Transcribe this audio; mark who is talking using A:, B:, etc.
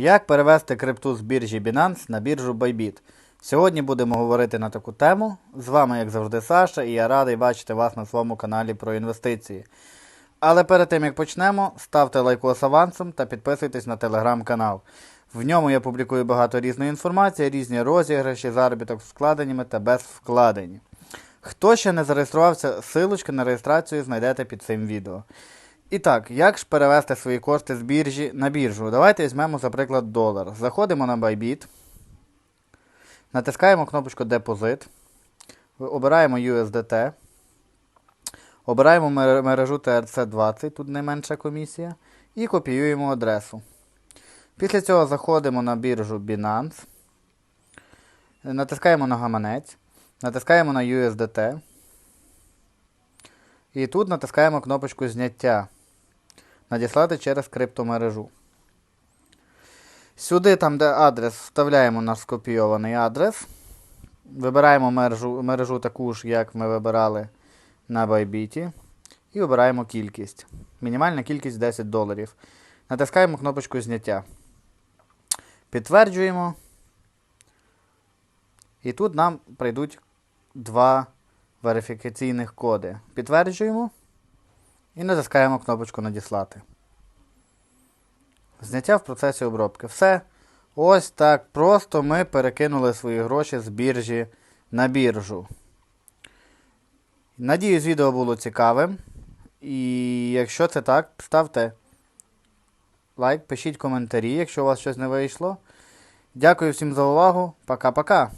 A: Як перевести крипту з біржі Binance на біржу Bybit? Сьогодні будемо говорити на таку тему. З вами, як завжди, Саша, і я радий бачити вас на своєму каналі про інвестиції. Але перед тим як почнемо, ставте лайкос авансом та підписуйтесь на телеграм-канал. В ньому я публікую багато різної інформації, різні розіграші, заробіток з вкладеннями та без вкладень. Хто ще не зареєструвався, силочку на реєстрацію знайдете під цим відео. І так, як ж перевести свої кошти з біржі на біржу? Давайте візьмемо, за приклад, долар. Заходимо на Bybit, натискаємо кнопочку Депозит, обираємо USDT, обираємо мережу TRC20, тут найменша комісія, і копіюємо адресу. Після цього заходимо на біржу Binance, натискаємо на гаманець, натискаємо на USDT. І тут натискаємо кнопочку зняття. Надіслати через криптомережу. Сюди, там, де адрес, вставляємо наш скопійований адрес. Вибираємо мережу, мережу таку ж, як ми вибирали на Bybit. І обираємо кількість. Мінімальна кількість 10 доларів. Натискаємо кнопочку зняття. Підтверджуємо. І тут нам прийдуть два верифікаційних коди. Підтверджуємо і натискаємо кнопочку Надіслати. Зняття в процесі обробки. Все. Ось так просто ми перекинули свої гроші з біржі на біржу. Надіюсь, відео було цікавим. І якщо це так, ставте лайк, пишіть коментарі, якщо у вас щось не вийшло. Дякую всім за увагу. Пока-пока.